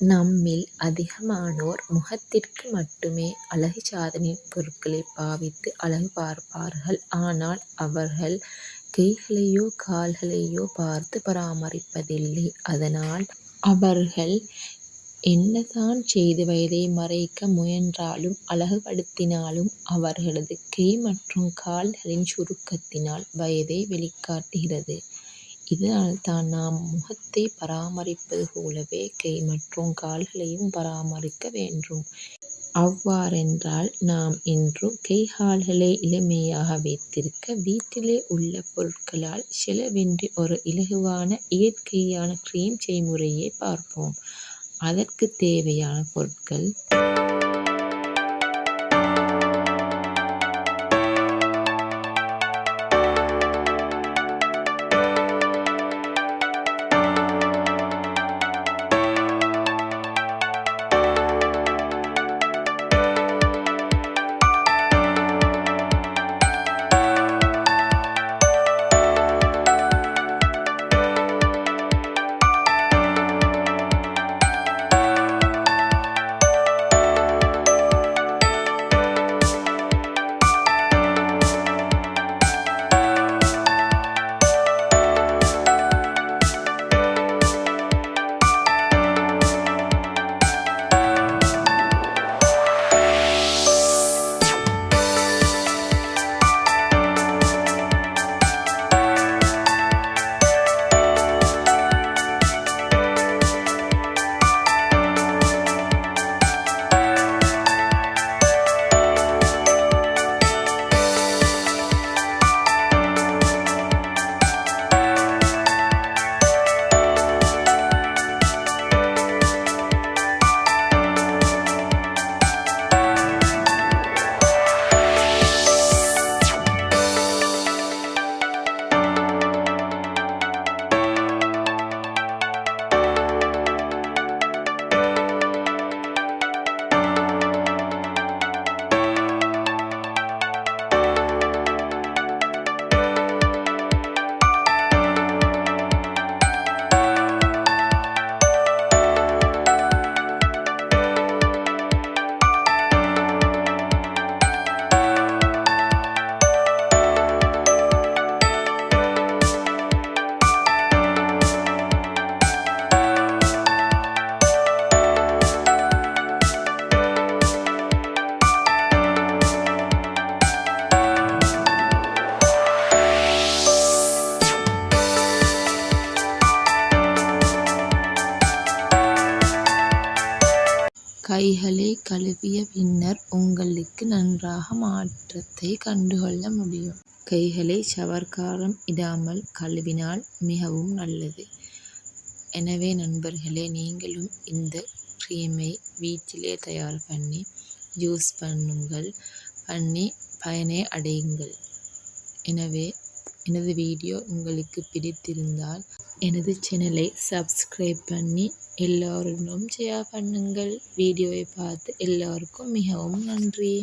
நம்மில் அதிகமானோர் முகத்திற்கு மட்டுமே அழகு சாதனை பொருட்களை பாவித்து அழகு பார்ப்பார்கள். ஆனால் அவர்கள் கைகளையோ கால்களையோ பார்த்து பராமரிப்பதில்லை. அதனால் அவர்கள் என்னதான் செய்து வயதை மறைக்க முயன்றாலும் அழகுபடுத்தினாலும் அவர்களது கை மற்றும் கால்களின் சுருக்கத்தினால் வயதை வெளிக்காட்டுகிறது. இதனால்தான் நாம் முகத்தை பராமரிப்பது போலவே கை மற்றும் கால்களையும் பராமரிக்க வேண்டும். அவ்வாறென்றால் நாம் என்றும் கை கால்களை இளமையாக வைத்திருக்க வீட்டிலே உள்ள பொருட்களால் செலவின்றி ஒரு இலகுவான இயற்கையான கிரீம் செய்முறையை பார்ப்போம். அதற்கு தேவையான பொருட்கள் கைகளை கழுவிய பின்னர் உங்களுக்கு நன்றாக மாற்றத்தை கண்டுகொள்ள முடியும். கைகளை ஷவர்காரம் இடாமல் கழுவினால் மிகவும் நல்லது. எனவே நண்பர்களே நீங்களும் இந்த கிரீமை வீட்டிலே தயார் பண்ணி யூஸ் பண்ணுங்கள். பண்ணி பயனை அடையுங்கள். எனவே எனது வீடியோ உங்களுக்கு பிடித்திருந்தால் எனது சேனலை சப்ஸ்கிரைப் பண்ணி எல்லோருடனும் ஷேர் பண்ணுங்கள். வீடியோவை பார்த்து எல்லோருக்கும் மிகவும் நன்றி.